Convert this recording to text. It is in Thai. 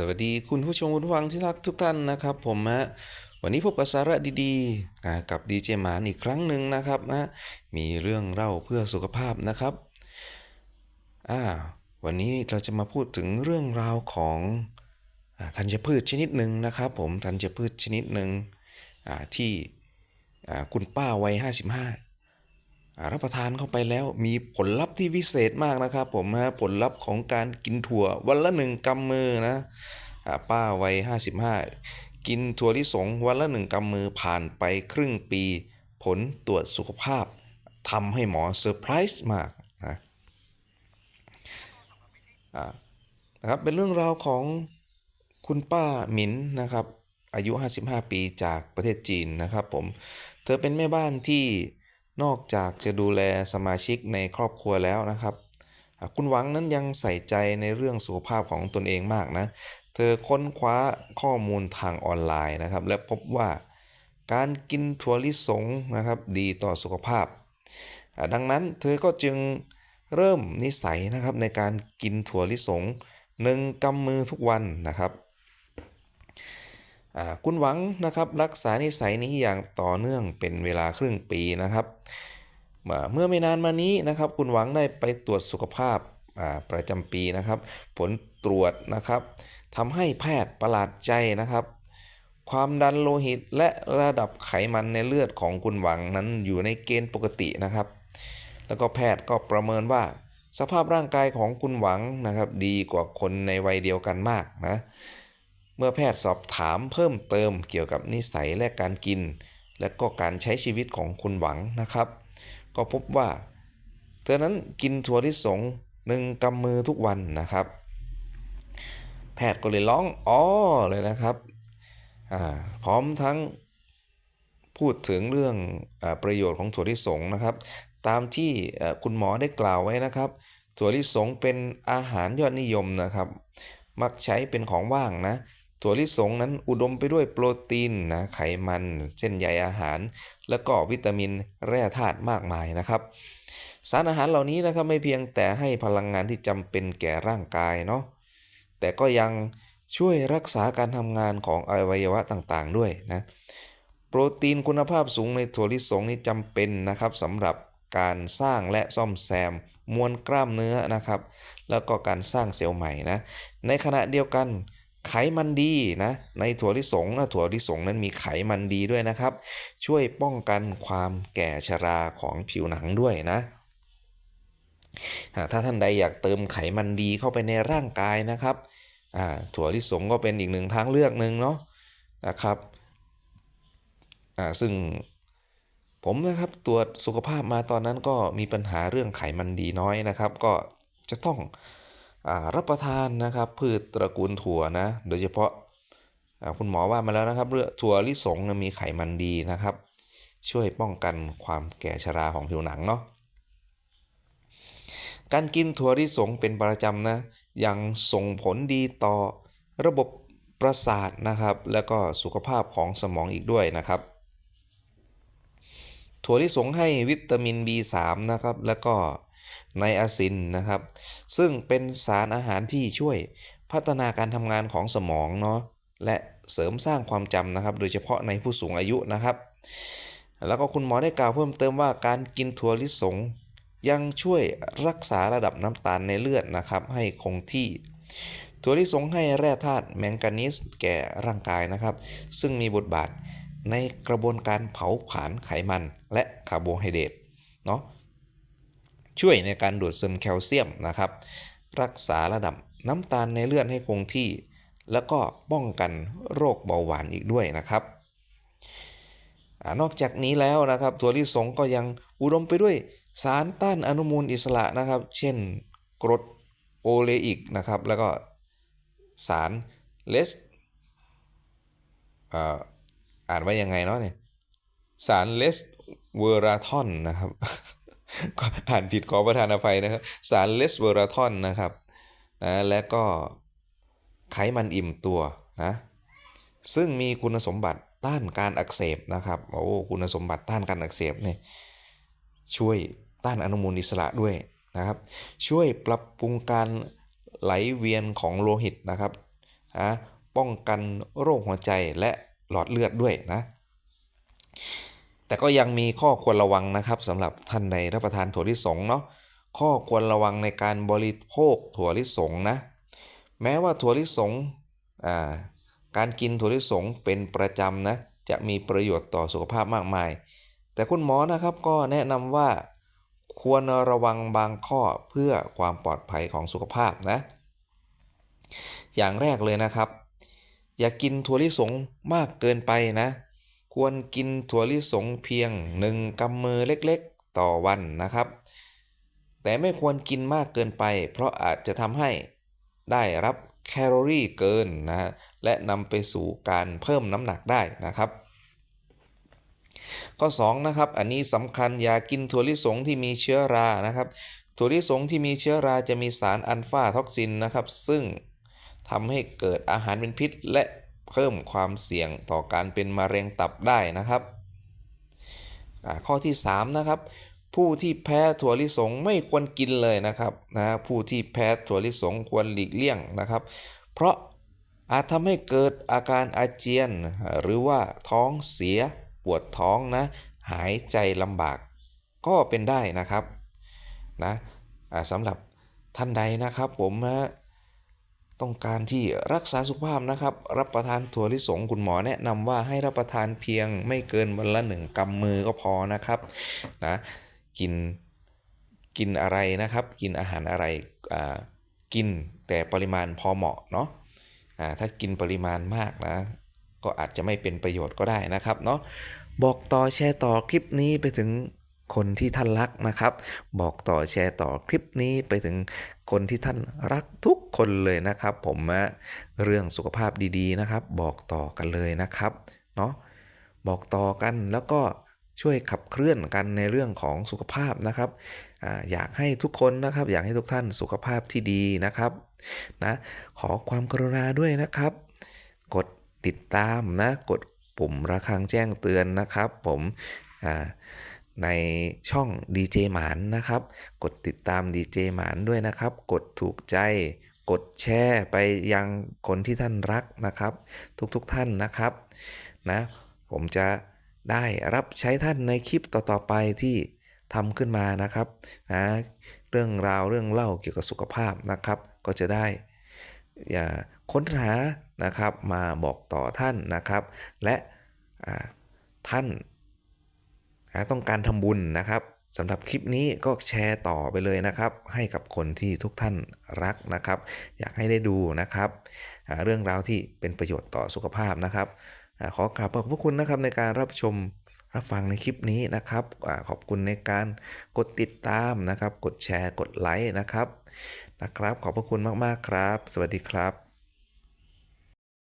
สวัสดีคุณผู้ชมคุณผู้ฟังที่รักทุกท่านนะครับ ผมฮะวันนี้พบกับสาระดีๆ กับดีเจหมานอีกครั้งหนึ่งนะครับนะมีเรื่องเล่าเพื่อสุขภาพนะครับอ่าวันนี้เราจะมาพูดถึงเรื่องราวของอธัญพืชชนิดหนึ่งนะครับผมธัญพืชชนิดหนึ่งที่คุณป้าวัย 55อ่า รับประทานเข้าไปแล้วมีผลลัพธ์ที่วิเศษมากนะครับ ผมฮะผลลัพธ์ของการกินถั่ววันละหนึ่งกำมือนะอ่าป้าวัย55 กินถั่วลิสงวันละหนึ่งกำมือผ่านไปครึ่งปี ผลตรวจสุขภาพทำให้หมอเซอร์ไพรส์มากนะนะครับเป็นเรื่องราวของคุณป้าหมินนะครับ อายุ 55 ปีจากประเทศจีนนะครับผม เธอเป็นแม่บ้านที่ นอกจากจะดูแลสมาชิกในครอบครัวแล้วนะครับ คุณหวังนั้นยังใส่ใจในเรื่องสุขภาพของตนเองมากนะ เธอค้นคว้าข้อมูลทางออนไลน์นะครับ และพบว่าการกินถั่วลิสงนะครับดีต่อสุขภาพ ดังนั้นเธอก็จึงเริ่มนิสัยนะครับในการกินถั่วลิสงหนึ่งกำมือทุกวันนะครับ คุณหวังนะครับรักษานิสัยนี้อย่างต่อเนื่องเป็นเวลาครึ่งปีนะครับ เมื่อไม่นานมานี้นะครับคุณหวังได้ไปตรวจสุขภาพาประจำปีนะครับ ผลตรวจนะครับทำให้แพทย์ประหลาดใจนะครับ ความดันโลหิตและระดับไขมันในเลือดของคุณหวังนั้นอยู่ในเกณฑ์ปกตินะครับ แล้วก็แพทย์ก็ประเมินว่าสภาพร่างกายของคุณหวังนะครับ ดีกว่าคนในวัยเดียวกันมากนะ เมื่อแพทย์สอบถามเพิ่มเติมเกี่ยวกับนิสัยและการกิน และก็การใช้ชีวิตของคุณหวังนะครับ ก็พบว่าเธอนั้นกินถั่วลิสงหนึ่งกำมือทุกวันนะครับ แพทย์ก็เลยร้องอ๋อเลยนะครับพร้อมทั้งพูดถึงเรื่องอประโยชน์ของถั่วลิสงนะครับ ตามที่คุณหมอได้กล่าวไว้นะครับ ถั่วลิสงเป็นอาหารยอดนิยมนะครับ มักใช้เป็นของว่างนะ ถั่วลิสงนั้นอุดมไปด้วยโปรตีนนะไขมันเส้นใยอาหาร แล้วก็วิตามินแร่ธาตุมากมายนะครับ สารอาหารเหล่านี้นะครับไม่เพียงแต่ให้พลังงานที่จำเป็นแก่ร่างกายเนาะแต่ก็ยังช่วยรักษาการทำงานของอวัยวะต่างๆ ด้วยนะโปรตีนคุณภาพสูงในถั่วลิสงนี่จำเป็นนะครับสำหรับการสร้างและซ่อมแซมมวลกล้ามเนื้อนะครับ แล้วก็การสร้างเซลล์ใหม่นะในขณะเดียวกัน ไขมันดีนะในถั่วลิสงนะถั่วลิสงนั้นมีไขมันดีด้วยนะครับ ช่วยป้องกันความแก่ชราของผิวหนังด้วยนะถ้าท่านใดอยากเติมไขมันดีเข้าไปในร่างกายนะครับถั่วลิสงก็เป็นอีกหนึ่งทางเลือกหนึ่งเนาะนะครับซึ่งผมนะครับตรวจสุขภาพมาตอนนั้นก็มีปัญหาเรื่องไขมันดีน้อยนะครับ ก็จะต้อง รับประทานนะครับพืชตระกูลถั่วนะ โดยเฉพาะาคุณหมอว่ามาแล้วนะครับเรื่องถั่วลิสงมีไขมันดีนะครับ ช่วยป้องกันความแก่ชราของผิวหนังเนาะการกินถั่วลิสงเป็นประจำนะยังส่งผลดีต่อระบบประสาทนะครับ แล้วก็สุขภาพของสมองอีกด้วยนะครับ ถั่วลิสงให้วิตามิน B3 นะครับ แล้วก็ ไนอาซินนะครับ ซึ่งเป็นสารอาหารที่ช่วยพัฒนาการทำงานของสมองเนาะและเสริมสร้างความจำนะครับ โดยเฉพาะในผู้สูงอายุนะครับ แล้วก็คุณหมอได้กล่าวเพิ่มเติมว่าการกินถั่วลิสงยังช่วยรักษาระดับน้ำตาลในเลือดนะครับ ให้คงที่ถั่วลิสงให้แร่ธาตุแมงกานีสแก่ร่างกายนะครับ ซึ่งมีบทบาทในกระบวนการเผาผลาญไขมันและคาร์โบไฮเดรตเนาะ ช่วยในการดูดซึมแคลเซียมนะครับ รักษาระดับน้ำตาลในเลือดให้คงที่ แล้วก็ป้องกันโรคเบาหวานอีกด้วยนะครับอนอกจากนี้แล้วนะครับถั่วลิสงก็ยังอุดมไปด้วยสารต้านอนุมูลอิสระนะครับ เช่นกรดโอเลอิกนะครับ แล้วก็สารเลสอ่าอ่านว่ายังไงเนาะเนี่ยสารเลสเวอราทอนนะครับ อ่านผิดขอประทานอภัยนะครับ สารเลสเวอราทอนนะครับนะและก็ไขมันอิ่มตัวนะซึ่งมีคุณสมบัติต้านการอักเสบนะครับโอ้คุณสมบัติต้านการอักเสบเนี่ยช่วยต้านอนุมูลอิสระด้วยนะครับ ช่วยปรับปรุงการไหลเวียนของโลหิตนะครับอะป้องกันโรคหัวใจและหลอดเลือดด้วยนะ แต่ก็ยังมีข้อควรระวังนะครับสำหรับท่านในรับประทานถั่วลิสงเนาะข้อควรระวังในการบริโภคถั่วลิสงนะ แม้ว่าถั่วลิสงการกินถั่วลิสงเป็นประจำนะจะมีประโยชน์ต่อสุขภาพมากมาย แต่คุณหมอนะครับก็แนะนำว่าควรระวังบางข้อเพื่อความปลอดภัยของสุขภาพนะ อย่างแรกเลยนะครับ อย่ากินถั่วลิสงมากเกินไปนะ ควรกินถั่วลิสงเพียง 1กำมือเล็กๆ ต่อวันนะครับ แต่ไม่ควรกินมากเกินไป เพราะอาจจะทำให้ได้รับแคลอรี่เกินนะฮะและนำไปสู่การเพิ่มน้ำหนักได้นะครับข้อ2นะครับอันนี้สำคัญอย่ากินถั่วลิสงที่มีเชื้อรานะครับ ถั่วลิสงที่มีเชื้อราจะมีสารอัลฟาท็อกซินนะครับ ซึ่งทำให้เกิดอาหารเป็นพิษและ เพิ่มความเสี่ยงต่อการเป็นมะเร็งตับได้นะครับ ข้อที่ 3 นะครับ ผู้ที่แพ้ถั่วลิสงไม่ควรกินเลยนะครับนะผู้ที่แพ้ถั่วลิสงควรหลีกเลี่ยงนะครับ เพราะอาจทำให้เกิดอาการอาเจียน หรือว่าท้องเสียปวดท้องนะหายใจลำบากก็เป็นได้นะครับนะสำหรับท่านใดนะครับผมนะ ต้องการที่รักษาสุขภาพนะครับ รับประทานถั่วลิสงคุณหมอแนะนำว่าให้รับประทานเพียงไม่เกินวันละหนึ่งกำมือก็พอนะครับนะกินกินอะไรนะครับ กินอาหารอะไรกินแต่ปริมาณพอเหมาะเนาะอ่าถ้ากินปริมาณมากนะ ก็อาจจะไม่เป็นประโยชน์ก็ได้นะครับเนาะบอกต่อแชร์ต่อคลิปนี้ไปถึง คนที่ท่านรักนะครับ บอกต่อแชร์ต่อคลิปนี้ไปถึงคนที่ท่านรักทุกคนเลยนะครับ ผมเรื่องสุขภาพดีๆนะครับ บอกต่อกันเลยนะครับเนาะบอกต่อกันแล้วก็ช่วยขับเคลื่อนกันในเรื่องของสุขภาพนะครับออยากให้ทุกคนนะครับ อยากให้ทุกท่านสุขภาพที่ดีนะครับนะขอความกรุณาด้วยนะครับ กดติดตามนะ กดปุ่มระฆังแจ้งเตือนนะครับ ผมอ่า ในช่อง DJ หมานนะครับ กดติดตาม DJ หมานด้วยนะครับ กดถูกใจ กดแชร์ไปยังคนที่ท่านรักนะครับ ทุกๆทท่านนะครับนะผมจะได้รับใช้ท่านในคลิปต่อๆไปที่ทำขึ้นมานะครับนะเรื่องราวเรื่องเล่าเกี่ยวกับสุขภาพนะครับ ก็จะได้อย่าค้นหานะครับมาบอกต่อท่านนะครับ และท่าน อ่าต้องการทำบุญนะครับสำหรับคลิปนี้ก็แชร์ต่อไปเลยนะครับ ให้กับคนที่ทุกท่านรักนะครับ อยากให้ได้ดูนะครับเรื่องราวที่เป็นประโยชน์ต่อสุขภาพนะครับ ขอกราบขอบพระคุณนะครับในการรับชมรับฟังในคลิปนี้นะครับอขอบคุณในการกดติดตามนะครับ กดแชร์กดไลค์นะครับนะครับ ขอบพระคุณมากๆครับ สวัสดีครับ